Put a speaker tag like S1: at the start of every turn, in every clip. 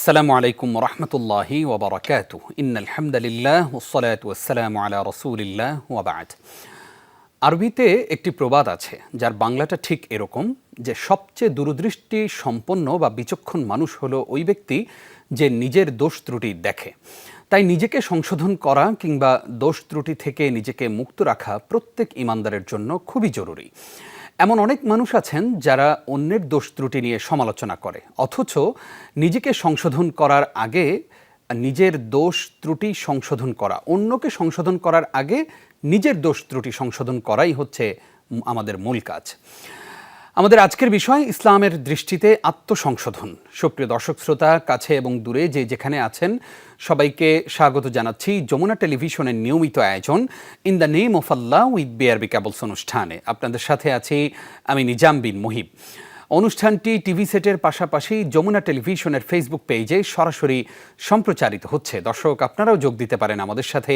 S1: আসসালামু আলাইকুম রহমতুল্লাহি ওবরাকাতু। ইন আলহামদুলিল্লাহ ওসলাত ওয়াসালাম আলা রসুলিল্লাহ ওয়াবাদ আরবিতে একটি প্রবাদ আছে, যার বাংলাটা ঠিক এরকম যে, সবচেয়ে দূরদৃষ্টি সম্পন্ন বা বিচক্ষণ মানুষ হলো ওই ব্যক্তি যে নিজের দোষ ত্রুটি দেখে। তাই নিজেকে সংশোধন করা কিংবা দোষ ত্রুটি থেকে নিজেকে মুক্ত রাখা প্রত্যেক ইমানদারের জন্য খুবই জরুরি। এমন অনেক মানুষ আছেন যারা অন্যের দোষ ত্রুটি নিয়ে সমালোচনা করে। অথচ নিজেকে সংশোধন করার আগে, নিজের দোষ ত্রুটি সংশোধন করা, অন্যকে সংশোধন করার আগে নিজের দোষ ত্রুটি সংশোধন করাই হচ্ছে আমাদের মূল কাজ। আমাদের আজকের বিষয় ইসলামের দৃষ্টিতে আত্মসংশোধন। সুপ্রিয় দর্শক, শ্রোতা, কাছে এবং দূরে যে যেখানে আছেন, সবাইকে স্বাগত জানাচ্ছি যমুনা টেলিভিশনের নিয়মিত আয়োজন in the name of Allah with BRB cables অনুষ্ঠানে। আপনাদের সাথে আছি আমি নিজাম বিন মুহিব। অনুষ্ঠানটি টিভি সেটের পাশাপাশি যমুনা টেলিভিশনের ফেসবুক পেজে সরাসরি সম্প্রচারিত হচ্ছে। দর্শক আপনারাও যোগ দিতে পারেন আমাদের সাথে।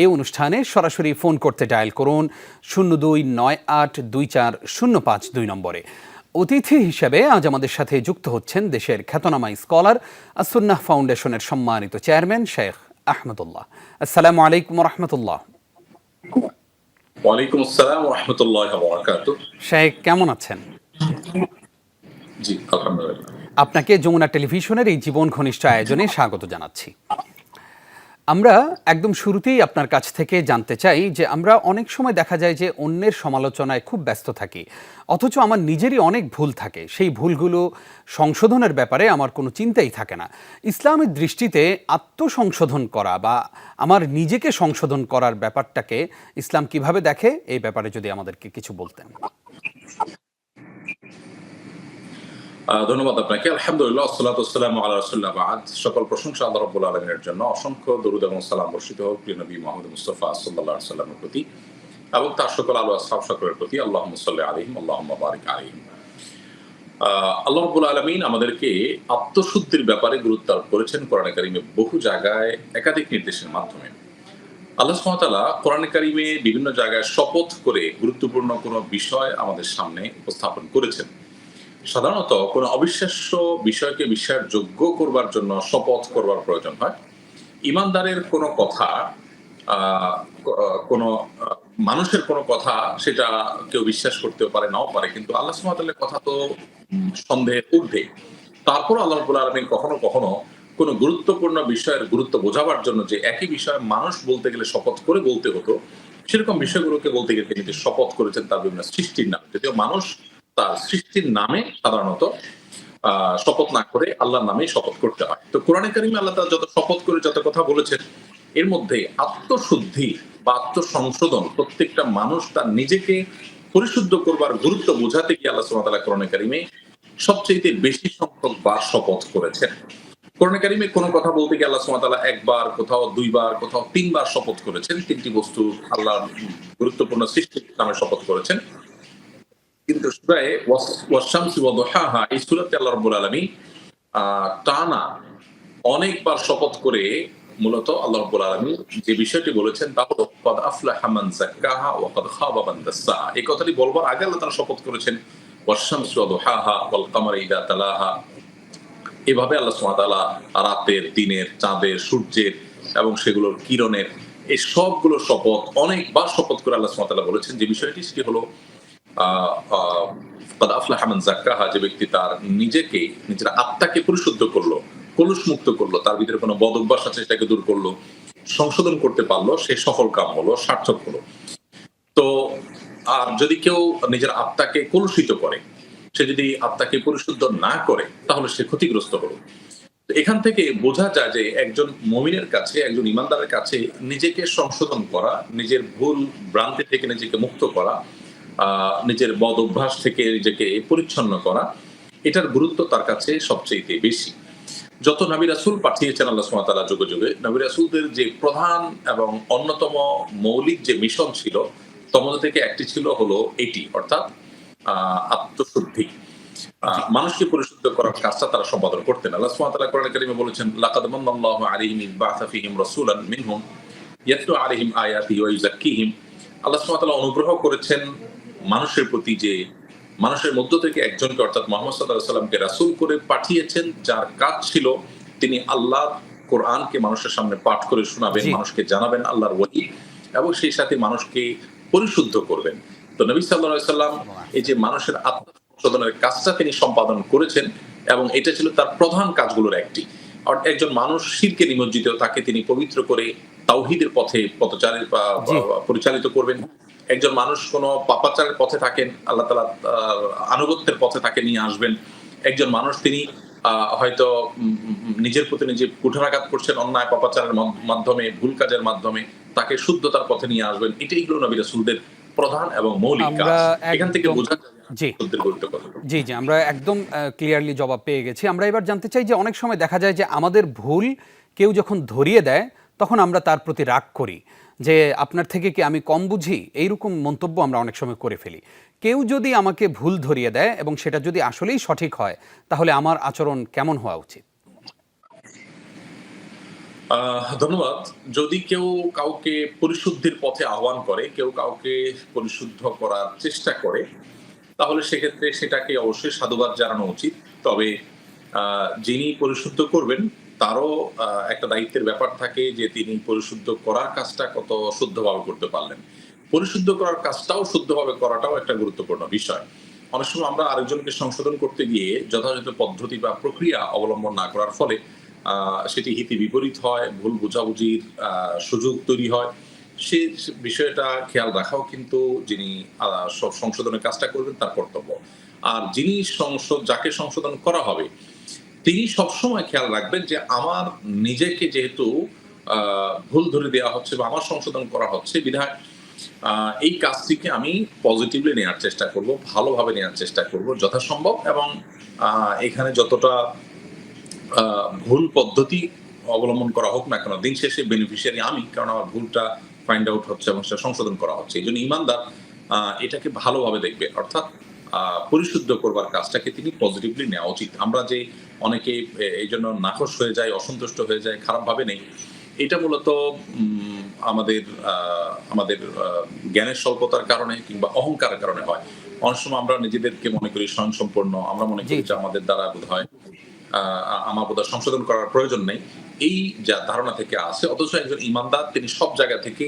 S1: এই অনুষ্ঠানে সরাসরি ফোন করতে ডায়াল করুন শূন্য দুই নয় আট দুই চার শূন্য পাঁচ দুই নম্বরে। অতিথি হিসেবে আজ আমাদের সাথে যুক্ত হচ্ছেন দেশের খ্যাতনামা স্কলার আসুন্নাহ ফাউন্ডেশনের সম্মানিত চেয়ারম্যান শেখ আহমদুল্লাহ। আসসালামু আলাইকুম রহমতুল্লাহ
S2: ওয়ালাইকুম আসসালাম রহমতুল্লাহ
S1: শেখ কেমন আছেন?
S2: জি, আলহামদুলিল্লাহ।
S1: আপনাকে যমুনা টেলিভিশনের এই জীবন ঘনিষ্ঠ আয়োজনে স্বাগত জানাচ্ছি। আমরা একদম শুরুতেই আপনার কাছ থেকে জানতে চাই যে আমরা অনেক সময় দেখা যায় যে অন্যের সমালোচনায় খুব ব্যস্ত থাকি, অথচ আমার নিজেরই অনেক ভুল থাকে। সেই ভুলগুলো সংশোধনের ব্যাপারে আমার কোনো চিন্তাই থাকে না। ইসলামের দৃষ্টিতে আত্মসংশোধন করা বা আমার নিজেকে সংশোধন করার ব্যাপারটাকে ইসলাম কীভাবে দেখে, এই ব্যাপারে যদি আমাদেরকে কিছু বলতেন।
S2: ধন্যবাদ আপনাকে। আলহামদুলিল্লাহ আসসালাতু ওয়াসসালামু আলা রাসূলিল্লাহ বাদ সকল প্রশংসা আল্লাহ রাব্বুল আলামিনের জন্য। অসংখ্য দরুদ এবং সালাম বর্ষিত হোক প্রিয় নবী মুহাম্মদ মুস্তাফা সাল্লাল্লাহু সাল্লামের প্রতি এবং তার সকল আলো আসহাব সকলের প্রতি। আল্লাহুম্মা সাল্লি আলাইহিম আল্লাহ বারিক আলাইহিম। আহ, আল্লাহ রাব্বুল আলামিন আমাদেরকে আত্মশুদ্ধির ব্যাপারে গুরুত্ব আরোপ করেছেন কোরআনে কারিমে বহু জায়গায় একাধিক নির্দেশের মাধ্যমে। আল্লাহ সুবহানাহু কোরআন কারিমে বিভিন্ন জায়গায় শপথ করে গুরুত্বপূর্ণ কোনো বিষয় আমাদের সামনে উপস্থাপন করেছেন। সাধারণত কোনো অবিশ্বাস্য বিষয়কে বিশ্বাসযোগ্য করবার জন্য শপথ করবার প্রয়োজন হয়। ইমানদারের কোনো কথা কোনো মানুষের কোনো কথা সেটা কেউ বিশ্বাস করতেও পারে নাও পারে কিন্তু আল্লাহ সুবহানাহু কথা তো উম, সন্দেহের ঊর্ধ্বে তারপর আল্লাহ রাব্বুল আলামিন কখনো কখনো কোনো গুরুত্বপূর্ণ বিষয়ের গুরুত্ব বোঝাবার জন্য যে একই বিষয়ে মানুষ বলতে গেলে শপথ করে বলতে হতো সেরকম বিষয়গুলোকে বলতে গেলে তিনি শপথ করেছেন তার বিভিন্ন সৃষ্টির নাম। যদিও মানুষ তার সৃষ্টির নামে সাধারণত শপথ না করে আল্লাহর নামেই শপথ করতে হয়। তো কোরআনে কারিমে আল্লাহ তাআলা যত শপথ করে যত কথা বলেছেন, এর মধ্যে আত্মশুদ্ধি বা আত্মসংশোধন প্রত্যেকটা মানুষ তার নিজেকে পরিশুদ্ধ করবার গুরুত্ব বোঝাতে গিয়ে আল্লাহ ওয়া কোরআনে কারিমে সবচেয়ে বেশি সংখ্যক বার শপথ করেছেন। কোরআনে কারিমে কোনো কথা বলতে গিয়ে আল্লাহ ওয়া একবার, কোথাও দুইবার, কোথাও তিনবার শপথ করেছেন। তিনটি বস্তু আল্লাহ গুরুত্বপূর্ণ সৃষ্টির নামে শপথ করেছেন। কিন্তু এই সূরাতে আল্লাহ রাব্বুল আলামিন আহ, টানা অনেকবার শপথ করে মূলত আল্লাহ রাব্বুল আলামিন যে বিষয়টি বলেছেন তা হলো কদ আফলাহা মান যাক্কাহা ওয়া কদ খাবা মান দাসসাহা। এই কথাটি বলবার আগে আল্লাহ তাআলা শপথ করেছেন ওয়াল কামারি ইযা তালাহা। এভাবে আল্লাহ তাআলা রাতের দিনের চাঁদের সূর্যের এবং সেগুলোর কিরণের এই সবগুলো শপথ অনেকবার শপথ করে আল্লাহ তাআলা বলেছেন। যে বিষয়টি সেটি হলো যাক্কাহা, যে ব্যক্তি তার নিজেকে, নিজের আত্মাকে পরিশুদ্ধ করল কলুষ মুক্ত করল, তার ভিতরে কোনো বদ অভ্যাস আছে সেটাকে দূর করল, সংশোধন করতে পারল, সে সফল কাম হলো, সার্থক হলো। তো, আর যদি কেউ নিজের আত্মাকে কলুষিত করে, সে যদি আত্মাকে পরিশুদ্ধ না করে, তাহলে সে ক্ষতিগ্রস্ত হলো। এখান থেকে বোঝা যায় যে একজন মমিনের কাছে, একজন ইমানদারের কাছে নিজেকে সংশোধন করা, নিজের ভুল ভ্রান্তি থেকে নিজেকে মুক্ত করা নিজের বদ অভ্যাস থেকে নিজেকে পরিচ্ছন্ন করা, এটার গুরুত্ব তার কাছে সবচেয়ে বেশি। যত নবী রাসূল পাঠিয়েছেন আল্লাহ তাআলা যুগে যুগে, নবী রাসূলদের যে প্রধান এবং অন্যতম মৌলিক যে মিশন ছিল তমধ্যে থেকে একটি ছিল হলো এটি, অর্থাৎ আত্মশুদ্ধি। মানুষকে পরিশুদ্ধ করার কাজটা তারা সম্পাদন করতেন। আল্লাহ তাআলা কোরআনে কারিমে বলেছেন, লাকাদ মান্নাল্লাহু আলাইহিম বা'আথা রাসূলান মিনহুম ইয়াতলু আলাইহিম আয়াতি ওয়া আল্লাহ সুবহানাহু অনুগ্রহ করেছেন মানুষের প্রতি যে মানুষের মধ্য থেকে একজনকে অর্থাৎ মোহাম্মদ আলাইহি সাল্লামকে রাসূল করে পাঠিয়েছেন যার কাজ ছিল তিনি আল্লাহ কোরআনকে মানুষের সামনে পাঠ করে শোনাবেন মানুষকে জানাবেন আল্লাহর ওয়াহি এবং সেই সাথে মানুষকে পরিশুদ্ধ করবেন। তো নবী আলাইহি সাল্লাম এই যে মানুষের আত্মসংশোধনের কাজটা তিনি সম্পাদন করেছেন এবং এটা ছিল তার প্রধান কাজগুলোর একটি। একজন মানুষ শিরকে নিমজ্জিত তাকে তিনি পবিত্র করে তাওহিদের পথে। বা পরিচালিত করবেন। একজন মানুষ কোনো পাপাচারের পথে থাকেন আল্লাহ তালা আনুগত্যের পথে তাকে নিয়ে আসবেন। একজন মানুষ তিনি হয়তো নিজের প্রতি নিজে কুঠারাঘাত করছেন অন্যায় পাপাচারের মাধ্যমে ভুল কাজের মাধ্যমে তাকে শুদ্ধতার পথে নিয়ে আসবেন। এটাই হলো নবী রাসূলদের প্রধান এবং মৌলিক কাজ। এখান থেকে বোঝা যায়।
S1: জি। জি আমরা একদম ক্লিয়ারলি জবাব পেয়ে গেছি। আমরা এবার জানতে চাই যে অনেক সময় দেখা যায় যে আমাদের ভুল কেউ যখন ধরিয়ে দেয় তখন আমরা তার প্রতি রাগ করি। যে আপনার থেকে কি আমি কম বুঝি? এইরকম মন্তব্য আমরা অনেক সময় করে ফেলি। কেউ যদি আমাকে ভুল ধরিয়ে দেয় এবং সেটা যদি আসলেই সঠিক হয়, তাহলে আমার আচরণ কেমন হওয়া উচিত?
S2: ধন্যবাদ। যদি কেউ কাউকে পরিশুদ্ধির পথে আহ্বান করে, কেউ কাউকে পরিশুদ্ধ করার চেষ্টা করে, তাহলে সেক্ষেত্রে সেটাকে অবশ্যই সাধুবাদ জানানো উচিত। তবে যিনি পরিশুদ্ধ করবেন তারও একটা দায়িত্বের ব্যাপার থাকে যে তিনি পরিশুদ্ধ করার কাজটা কত শুদ্ধভাবে করতে পারলেন। পরিশুদ্ধ করার কাজটাও শুদ্ধভাবে করাটাও একটা গুরুত্বপূর্ণ বিষয়। অনেক সময় আমরা আরেকজনকে সংশোধন করতে গিয়ে যথাযথ পদ্ধতি বা প্রক্রিয়া অবলম্বন না করার ফলে সেটি হিতে বিপরীত হয়, ভুল বোঝাবুঝির সুযোগ তৈরি হয়। সে বিষয়টা খেয়াল রাখাও কিন্তু যিনি সংশোধনের কাজটা করবেন তার কর্তব্য। আর যিনি সংশোধ, যাকে সংশোধন করা হবে তিনি সবসময় খেয়াল রাখবেন যে আমার নিজেকে যেহেতু ভুল ধরে দেওয়া হচ্ছে বা আমার সংশোধন করা হচ্ছে, বিধায় এই কাজটিকে আমি পজিটিভলি নেওয়ার চেষ্টা করব, ভালোভাবে নেওয়ার চেষ্টা করব যথাসম্ভব এবং এখানে যতটা ভুল পদ্ধতি অবলম্বন করা হোক না কেন, দিন শেষে বেনিফিশিয়ারি আমি, কারণ আমার ভুলটা ফাইন্ড আউট হচ্ছে এবং সেটা সংশোধন করা হচ্ছে। এই জন্য ইমানদার এটাকে ভালোভাবে দেখবে। অর্থাৎ পরিশুদ্ধ করবার কাজটাকে তিনি পজিটিভলি নেওয়া উচিত। আমরা যে অনেকে এই জন্য নাকশ হয়ে যায় অসন্তুষ্ট হয়ে যায় খারাপ ভাবে নেই এটা মূলত আমাদের আমাদের জ্ঞানের স্বল্পতার কারণে কিংবা অহংকারের কারণে হয়। অনেক সময় আমরা নিজেদেরকে মনে করি স্বয়ংসম্পূর্ণ আমরা মনে করি যে আমাদের দ্বারা বোধ হয় আমার বোধহয় সংশোধন করার প্রয়োজন নেই। এই যা ধারণা থেকে আসে অথচ একজন ইমানদার তিনি সব জায়গা থেকে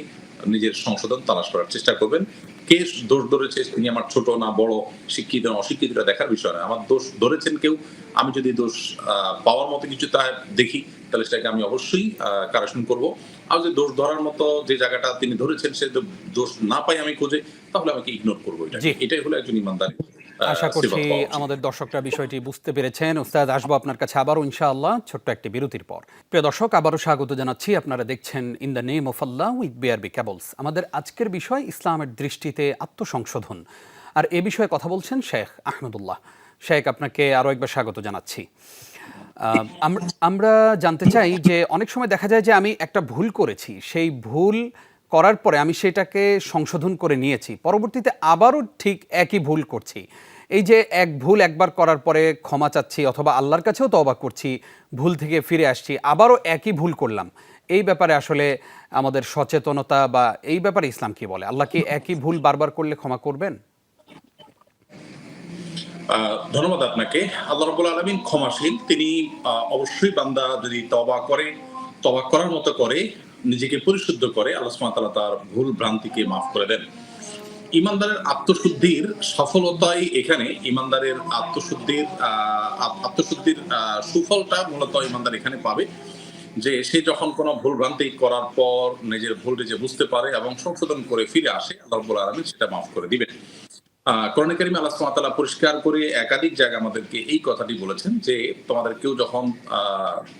S2: নিজের সংশোধন তালাশ করার চেষ্টা করবেন। কে দোষ ধরেছে তিনি আমার ছোট না বড় শিক্ষিত না অশিক্ষিত দেখার বিষয় আমার দোষ ধরেছেন কেউ আমি যদি দোষ পাওয়ার মতো কিছু তা দেখি তাহলে সেটাকে আমি অবশ্যই কারেকশন করব। আর যদি দোষ ধরার মতো যে জায়গাটা তিনি ধরেছেন সে দোষ না পাই আমি খুঁজে তাহলে আমাকে ইগনোর করব এটা। এটাই হলো একজন ইমানদার।
S1: আশা করছি আমাদের দর্শকরা বিষয়টি বুঝতে পেরেছেন। উস্তাদ আসব আপনার কাছে আবারও ইনশাআল্লাহ ছোট্ট একটি বিরতির পর। প্রিয় দর্শক আবারও স্বাগত জানাচ্ছি। আপনারা দেখছেন in the name of Allah with BRB cables আমাদের আজকের বিষয় ইসলামের দৃষ্টিতে আত্মসংশোধন। আর এ বিষয়ে কথা বলছেন শেখ আহমদুল্লাহ। শেখ আপনাকে আরও একবার স্বাগত জানাচ্ছি। আহ, আমরা জানতে চাই যে অনেক সময় দেখা যায় যে আমি একটা ভুল করেছি। সেই ভুল করার পরে আমি সেটাকে সংশোধন করে নিয়েছি। পরবর্তীতে আবারও ঠিক একই ভুল করছি। এই যে এক ভুল একবার করার পরে ক্ষমা চাচ্ছি অথবা আল্লাহর কাছেও তওবা করছি, ভুল থেকে ফিরে আসছি, আবারও একই ভুল করলাম। এই ব্যাপারে আসলে আমাদের সচেতনতা বা এই ব্যাপারে ইসলাম কি বলে? আল্লাহ কি একই ভুল বারবার করলে ক্ষমা করবেন?
S2: ধন্যবাদ আপনাকে। আল্লাহ রবুল আলমিন ক্ষমাশীল। তিনি অবশ্যই বান্দা যদি তবা করে তবা করার মতো করে নিজেকে পরিশুদ্ধ করে আল্লাহ সুবহানাহু তার ভুল ভ্রান্তিকে মাফ করে দেন। ইমানদারের আত্মশুদ্ধির সফলতাই এখানে ইমানদারের আত্মশুদ্ধির আত্মশুদ্ধির সুফলটা মূলত ইমানদার এখানে পাবে যে সে যখন কোনো ভুল ভ্রান্তি করার পর নিজের ভুল নিজে বুঝতে পারে এবং সংশোধন করে ফিরে আসে, আল্লাহ আলমিন সেটা মাফ করে দিবেন। আল্লাহ পরিষ্কার করে একাধিক আমাদেরকে এই কথাটি বলেছেন যে তোমাদের কেউ যখন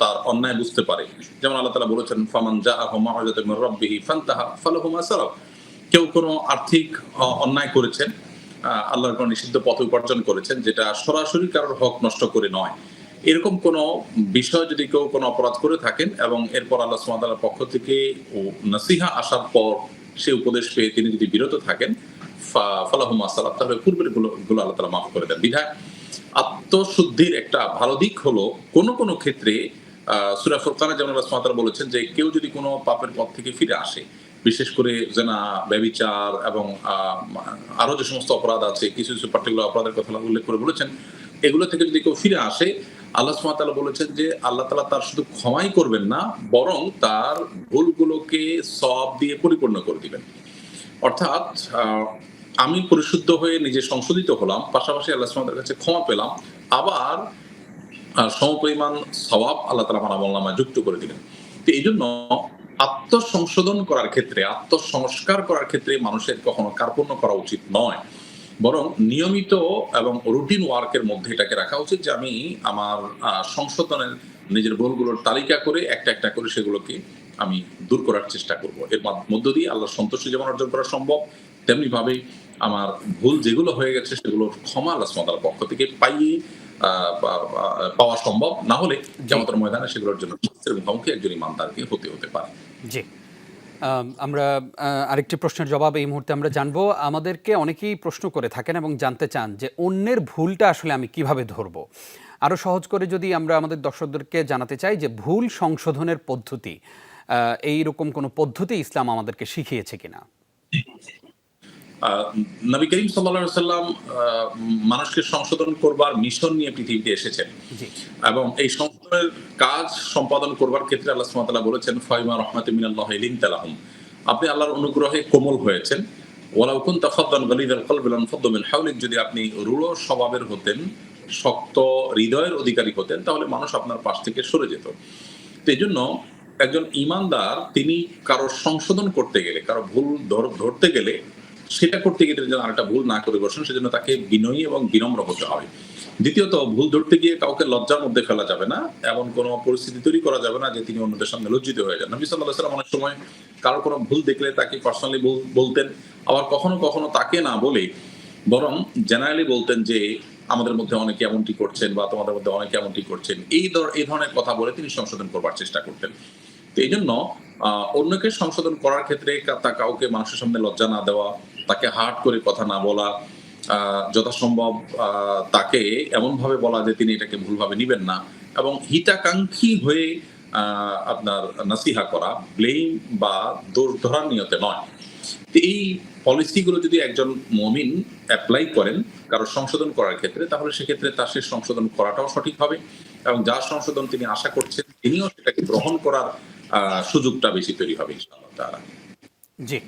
S2: তার অন্যায় বুঝতে পারে, যেমন আল্লাহ তাআলা বলেছেন, ফামান মির ফান্তাহা কেউ কোনো আর্থিক অন্যায় করেছেন আল্লাহর কোনো নিষিদ্ধ পথ উপার্জন করেছেন, যেটা সরাসরি কারোর হক নষ্ট করে নয়। এরকম কোনো বিষয় যদি কেউ কোনো অপরাধ করে থাকেন এবং এরপর আল্লাহ তাআলার পক্ষ থেকে নসিহা আসার পর সে উপদেশ পেয়ে তিনি যদি বিরত থাকেন ফালাহুমা মাফ করে দেন। বিধায় আত্মশুদ্ধির একটা ভালো দিক হলো, কোনো কোনো ক্ষেত্রে সুরা ফুরকানে যেমন সুবহানাহু বলেছেন যে, কেউ যদি কোনো পাপের পথ থেকে ফিরে আসে, বিশেষ করে জেনা ব্যবিচার এবং আরও যে সমস্ত অপরাধ আছে, কিছু কিছু পার্টিকুলার অপরাধের কথা উল্লেখ করে বলেছেন, এগুলো থেকে যদি কেউ ফিরে আসে, আল্লাহ সুমাতালা বলেছেন যে, আল্লাহ তালা তার শুধু ক্ষমাই করবেন না, বরং তার ভুলগুলোকে সব দিয়ে পরিপূর্ণ করে দিবেন। অর্থাৎ আমি পরিশুদ্ধ হয়ে নিজে সংশোধিত হলাম, পাশাপাশি আল্লাহ কাছে ক্ষমা পেলাম, আবার সমপরিমাণ সওয়াব আল্লাহ তালা আমার যুক্ত করে দিলেন। তো এই জন্য আত্মসংশোধন করার ক্ষেত্রে, আত্মসংস্কার করার ক্ষেত্রে মানুষের কখনো কার্পণ্য করা উচিত নয়। বরং নিয়মিত এবং রুটিন ওয়ার্কের মধ্যে এটাকে রাখা উচিত যে আমি আমার সংশোধনের নিজের ভুলগুলোর তালিকা করে একটা একটা করে সেগুলোকে আমি দূর করার চেষ্টা করব। এর মাধ- মধ্য দিয়ে আল্লাহর সন্তোষী যেমন অর্জন করা সম্ভব তেমনি ভাবে আমার ভুল যেগুলো হয়ে গেছে সেগুলোর ক্ষমা আল্লাহ তাআলার পক্ষ থেকে পাইয়ে পাওয়া সম্ভব। না হলে জামাতের ময়দানে সেগুলোর জন্য শাস্তির মুখোমুখি একজন ইমানদারকে হতে হতে পারে।
S1: জি। আমরা আরেকটি প্রশ্নের জবাব এই মুহূর্তে আমরা জানব। আমাদেরকে অনেকেই প্রশ্ন করে থাকেন এবং জানতে চান যে অন্যের ভুলটা আসলে আমি কীভাবে ধরবো। আরও সহজ করে যদি আমরা আমাদের দর্শকদেরকে জানাতে চাই যে ভুল সংশোধনের পদ্ধতি আহ, এই রকম কোনো পদ্ধতি ইসলাম আমাদেরকে শিখিয়েছে কিনা?
S2: নবী করিম সাল্লাল্লাহু সাল্লাম মানুষকে সংশোধন করবার মিশন নিয়ে পৃথিবীতে এসেছেন। এবং এই সংশোধনের কাজ সম্পাদন করবার ক্ষেত্রে আল্লাহ তাআলা বলেছেন ফাইমা রাহমাতি মিনাল্লাহ লিনতালাহুম আপনি আল্লাহর অনুগ্রহে কোমল হয়েছেন। ওয়ালাউ কুনতা ফাদ্দান গালিদাল কলবি লানফাদ্দু মিন যদি আপনি রূঢ় স্বভাবের হতেন শক্ত হৃদয়ের অধিকারী হতেন তাহলে মানুষ আপনার পাশ থেকে সরে যেত। তো এই জন্য একজন ইমানদার তিনি কারও সংশোধন করতে গেলে কারও ভুল ধর- ধরতে গেলে সেটা করতে গিয়ে যেন আরেকটা ভুল না করে বসেন, সেজন্য তাকে বিনয়ী এবং বিনম্র হতে হবে। দ্বিতীয়ত, ভুল ধরতে গিয়ে কাউকে লজ্জার মধ্যে ফেলা যাবে না, এমন কোনো পরিস্থিতি তৈরি করা যাবে না যে তিনি অন্যদের সামনে লজ্জিত হয়ে যান। নবী সাল্লাহ সাল্লাম অনেক সময় কারও কোনো ভুল দেখলে তাকে পার্সোনালি বলতেন, আবার কখনো কখনো তাকে না বলে বরং জেনারেলি বলতেন যে, আমাদের মধ্যে অনেকে এমনটি করছেন বা তোমাদের মধ্যে অনেকে এমনটি করছেন। এই ধর, এই ধরনের কথা বলে তিনি সংশোধন করবার চেষ্টা করতেন। তো এই জন্য অন্যকে সংশোধন করার ক্ষেত্রে কাউকে মানুষের সামনে লজ্জা না দেওয়া তাকে হার্ট করে কথা না বলা যথাসম্ভব তাকে এমন ভাবে বলা যে তিনি এটাকে ভুলভাবে নিবেন না এবং হিতাকাঙ্ক্ষী হয়ে আপনার নাসিহা করা ব্লেম বা দোষ ধরার নিয়তে নয় এই পলিসিগুলো যদি একজন মমিন অ্যাপ্লাই করেন, কারও সংশোধন করার ক্ষেত্রে, তাহলে সেক্ষেত্রে তার সে সংশোধন করাটাও সঠিক হবে এবং যার সংশোধন তিনি আশা করছেন, তিনিও সেটাকে গ্রহণ করার সুযোগটা বেশি তৈরি হবে, ইনশাআল্লাহ তাআলা।
S1: জি।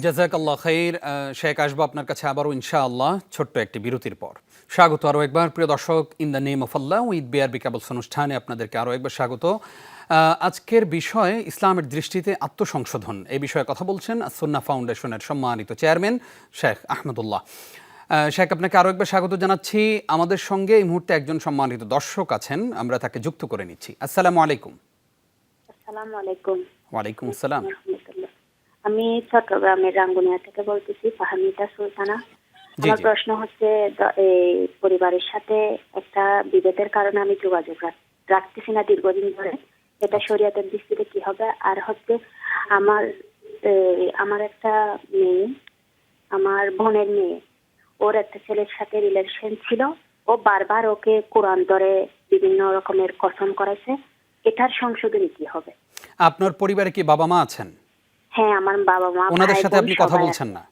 S1: জাজাক আল্লাহ খাইর শেখ আসব আপনার কাছে আবারও ইনশাআল্লাহ ছোট্ট একটি বিরতির পর। স্বাগত আরও একবার। প্রিয় দর্শক in the name of Allah with BRB cables অনুষ্ঠানে আপনাদেরকে আরও একবার স্বাগত। আজকের বিষয় ইসলামের দৃষ্টিতে আত্মসংশোধন। এই বিষয়ে কথা বলছেন সুন্না ফাউন্ডেশনের সম্মানিত চেয়ারম্যান শেখ আহমদুল্লাহ। আহ, শেখ আপনাকে আরও একবার স্বাগত জানাচ্ছি। আমাদের সঙ্গে এই মুহূর্তে একজন সম্মানিত দর্শক আছেন আমরা তাকে যুক্ত করে নিচ্ছি। আসসালামু আলাইকুম।
S3: আসসালামু আলাইকুম।
S1: ওয়ালাইকুম আসসালাম।
S3: আমি চট্টগ্রামের রাঙ্গুনিয়া থেকে বলতেছি ফাহামিদা সুলতানা। আমার প্রশ্ন হচ্ছে এই পরিবারের সাথে একটা বিভেদের কারণে আমি যোগাযোগ রাখতেছি না দীর্ঘদিন ধরে। এটা শরীয়তের দৃষ্টিতে কি হবে? আর হচ্ছে আমার আমার একটা মেয়ে আমার বোনের মেয়ে ওর একটা ছেলের সাথে রিলেশন ছিল। ও বারবার ওকে কোরআন ধরে বিভিন্ন রকমের কসম করেছে এটার সংশোধনী কি হবে?
S1: আপনার পরিবারে কি বাবা মা আছেন?
S3: হ্যাঁ আমার বাবা মা
S1: ওনাদের সাথে আপনি কথা বলছেন না।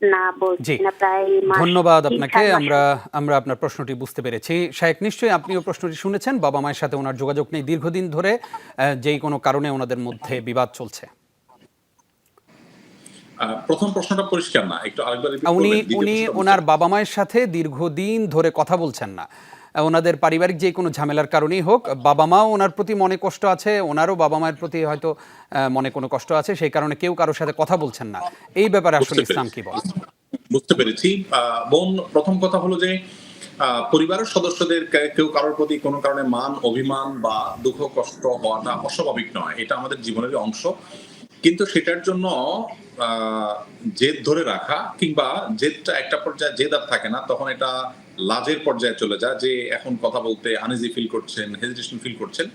S3: না বলছি না প্রায়
S1: ধন্যবাদ আপনাকে। আমরা আমরা আপনার প্রশ্নটি বুঝতে পেরেছি। শায়েক নিশ্চয়ই আপনিও প্রশ্নটি শুনেছেন। বাবা মায়ের সাথে ওনার যোগাযোগ নেই দীর্ঘদিন ধরে যেই কোনো কারণে ওনাদের মধ্যে বিবাদ চলছে।
S2: প্রথম প্রশ্নটা পরিষ্কার না একটু আরেকবার
S1: উনি উনি ওনার বাবা মায়ের সাথে দীর্ঘদিন ধরে কথা বলছেন না। ওনাদের পারিবারিক যে কোনো ঝামেলার কারণেই হোক বাবা মাও ওনার প্রতি মনে কষ্ট আছে ওনারও বাবা মায়ের প্রতি হয়তো মনে কোনো কষ্ট আছে সেই কারণে কেউ কারোর সাথে কথা বলছেন না। এই ব্যাপারে আসলে ইসলাম কি। বলে
S2: বুঝতে পেরেছি। বোন প্রথম কথা হলো যে পরিবারের সদস্যদের কেউ কারোর প্রতি কোনো কারণে মান অভিমান বা দুঃখ কষ্ট হওয়াটা অস্বাভাবিক নয়। এটা আমাদের জীবনের অংশ। কিন্তু সেটার জন্য আহ, জেদ ধরে রাখা কিংবা জেদটা একটা পর্যায়ে জেদ আর থাকে না তখন এটা লাজের পর্যায়ে চলে যায়, যে এখন কথা বলতে আনিজি ফিল করছেন হেজিটেশন ফিল করছেন,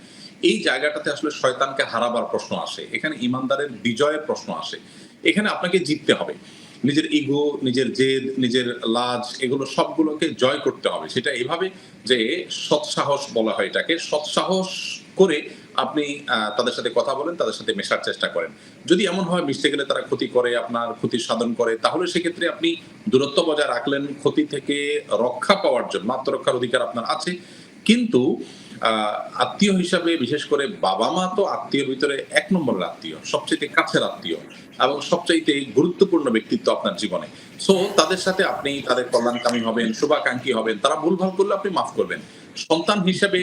S2: এই জায়গাটাতে আসলে শয়তানকে হারাবার প্রশ্ন আসে, এখানে ইমানদারের বিজয়ের প্রশ্ন আসে, এখানে আপনাকে জিততে হবে, নিজের ইগো নিজের জেদ, নিজের লাজ, এগুলো সবগুলোকে জয় করতে হবে, সেটা এভাবে যে সৎসাহস বলা হয় এটাকে, সৎসাহস করে আপনি তাদের সাথে কথা বলেন, তাদের সাথে মেশার চেষ্টা করেন। যদি এমন হয় মিশতে গেলে তারা ক্ষতি করে, আপনার ক্ষতি সাধন করে, তাহলে সেক্ষেত্রে আপনি দূরত্ব বজায় রাখলেন, ক্ষতি থেকে রক্ষা পাওয়ার জন্য, আত্মরক্ষার অধিকার আপনার আছে। কিন্তু আত্মীয় হিসাবে বিশেষ করে বাবা মা তো আত্মীয়ের ভিতরে এক নম্বরের আত্মীয় সবচেয়ে কাছের আত্মীয় এবং সবচাইতে গুরুত্বপূর্ণ ব্যক্তিত্ব আপনার জীবনে। সো তাদের সাথে আপনি তাদের কল্যাণকামী হবেন, শুভাকাঙ্ক্ষী হবেন, তারা ভুলভাল করলে আপনি মাফ করবেন। সন্তান হিসেবে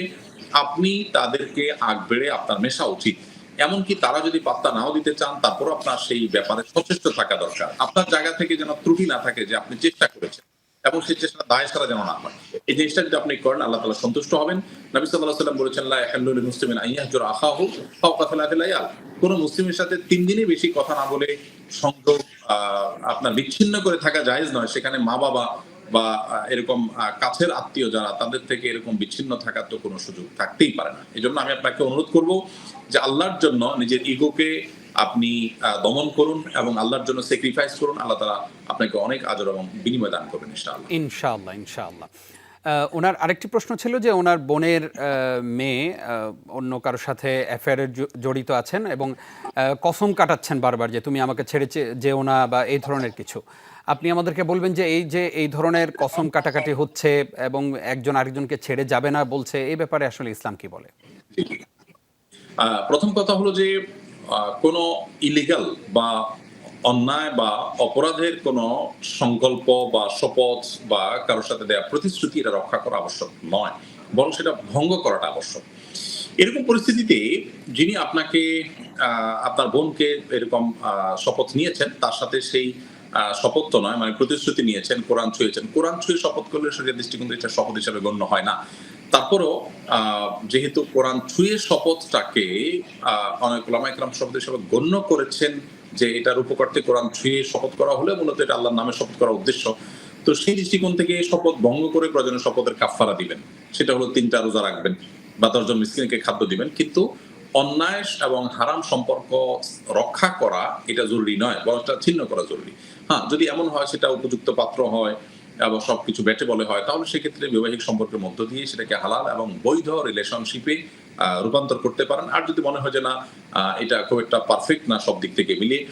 S2: আপনি তাদেরকে আগ বেড়ে আপনার মেশা উচিত। এমনকি তারা যদি পাত্তা নাও দিতে চান তারপর আপনার সেই ব্যাপারে সচেষ্ট থাকা দরকার। আপনার জায়গা থেকে যেন ত্রুটি না থাকে যে আপনি চেষ্টা করেছেন এবং সেই চেষ্টা দায় সারা যেন না হয়। এই জিনিসটা যদি আপনি করেন আল্লাহ তালা সন্তুষ্ট হবেন। নবী সাল্লাহ সাল্লাম বলেছেন লিল মুসলিমিন আখাহু ফাওকা সালাতি লায়াল কোন মুসলিমের সাথে তিন দিনই বেশি কথা না বলে সংযোগ আহ, আপনার বিচ্ছিন্ন করে থাকা জায়েজ নয়। সেখানে মা বাবা বা এরকম কাছের আত্মীয় যারা, তাদের থেকে এরকম বিচ্ছিন্ন থাকার তো কোনো সুযোগ থাকতেই পারে না। এই জন্য আমি আপনাকে অনুরোধ করব যে আল্লাহর জন্য নিজের ইগোকে আপনি দমন করুন এবং আল্লাহর জন্য স্যাক্রিফাইস করুন। আল্লাহ তারা আপনাকে অনেক আজর এবং বিনিময় দান করবেন ইনশাআল্লাহ।
S1: ইনশাআল্লাহ ইনশাআল্লাহ। ওনার আরেকটি প্রশ্ন ছিল যে ওনার বোনের মেয়ে অন্য কারোর সাথে অ্যাফেয়ারে জড়িত আছেন এবং কসম কাটাচ্ছেন বারবার যে তুমি আমাকে ছেড়ে চে- যেও না বা এই ধরনের কিছু। আপনি আমাদেরকে বলবেন যে এই যে এই ধরনের কসম কাটাকাটি হচ্ছে এবং একজন আরেকজনকে ছেড়ে যাবে না বলছে, এই ব্যাপারে আসলে ইসলাম কি বলে?
S2: প্রথম কথা হলো যে কোনো ইলিগাল বা অন্যায় বা অপরাধের কোনো সংকল্প বা শপথ বা কারোর সাথে দেওয়া প্রতিশ্রুতি এটা রক্ষা করা আবশ্যক নয়, বরং সেটা ভঙ্গ করাটা আবশ্যক। এরকম পরিস্থিতিতে যিনি আপনাকে আপনার বোনকে এরকম শপথ নিয়েছেন, তার সাথে সেই শপথ তো নয় মানে প্রতিশ্রুতি নিয়েছেন, কোরআন ছুঁয়েছেন। কোরআন ছুঁয়ে শপথ করলে শরীরের দৃষ্টিকোণ এটা শপথ হিসাবে গণ্য হয় না। তারপরও যেহেতু কোরআন ছুঁয়ে শপথটাকে অনেক ওলামাইকরাম শপথ হিসাবে গণ্য করেছেন যে এটার উপকার্থে কোরআন ছুঁয়ে শপথ করা হলে মূলত এটা আল্লাহর নামে শপথ করার উদ্দেশ্য। তো সেই দৃষ্টিকোণ থেকে শপথ ভঙ্গ করে প্রয়োজনীয় শপথের কাফারা দিবেন। সেটা হলো তিনটা রোজা রাখবেন বা দশজন মিসকিনকে খাদ্য দিবেন। কিন্তু অন্যায় এবং হারাম সম্পর্ক রক্ষা করা এটা জরুরি নয়, বরং এটা ছিন্ন করা জরুরি। হ্যাঁ যদি এমন হয় সেটা উপযুক্ত পাত্র হয় এবং সবকিছু বেটে বলে হয়, তাহলে সেক্ষেত্রে বৈবাহিক সম্পর্কের মধ্য দিয়ে সেটাকে হালাল এবং বৈধ রিলেশনশিপে রূপান্তর করতে পারেন। আর যদি মনে হয় যে না এটা খুব একটা পারফেক্ট না সব দিক থেকে মিলিয়ে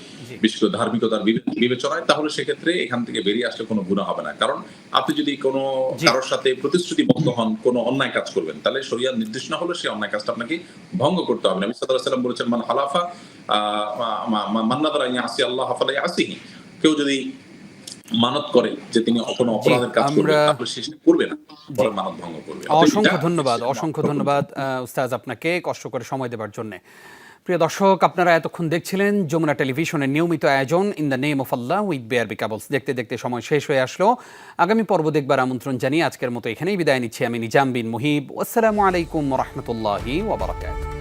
S2: বিশেষ করে ধার্মিকতার বিবেচনায় তাহলে সেক্ষেত্রে এখান থেকে বেরিয়ে আসলে কোনো গুণা হবে না। কারণ আপনি যদি কোনো কারোর সাথে প্রতিশ্রুতিবদ্ধ হন কোনো অন্যায় কাজ করবেন তাহলে শরিয়ার নির্দেশ না হলে সেই অন্যায় কাজটা আপনাকে ভঙ্গ করতে হবে নবী সাল্লাল্লাহু আলাইহি সাল্লাম বলেছেন মান হালাফা মান্নাদারা আসি আল্লাহ হাফালাই আসিহি কেউ যদি মানত করে যে তিনি কোনো অপরাধের কাজ সে সেটা করবে না পরে মানত ভঙ্গ করবে।
S1: অসংখ্য ধন্যবাদ অসংখ্য ধন্যবাদ আহ, উস্তাজ আপনাকে কষ্ট করে সময় দেওয়ার জন্য। প্রিয় দর্শক আপনারা এতক্ষণ দেখছিলেন যমুনা টেলিভিশনের নিয়মিত আয়োজন in the name of Allah with BRB cables দেখতে দেখতে সময় শেষ হয়ে আসলো। আগামী পর্ব দেখবার আমন্ত্রণ জানিয়ে আজকের মতো এখানেই বিদায় নিচ্ছি আমি নিজাম বিন মুহিব। আসসালামু আলাইকুম রহমতুল্লাহি ওবরাকাত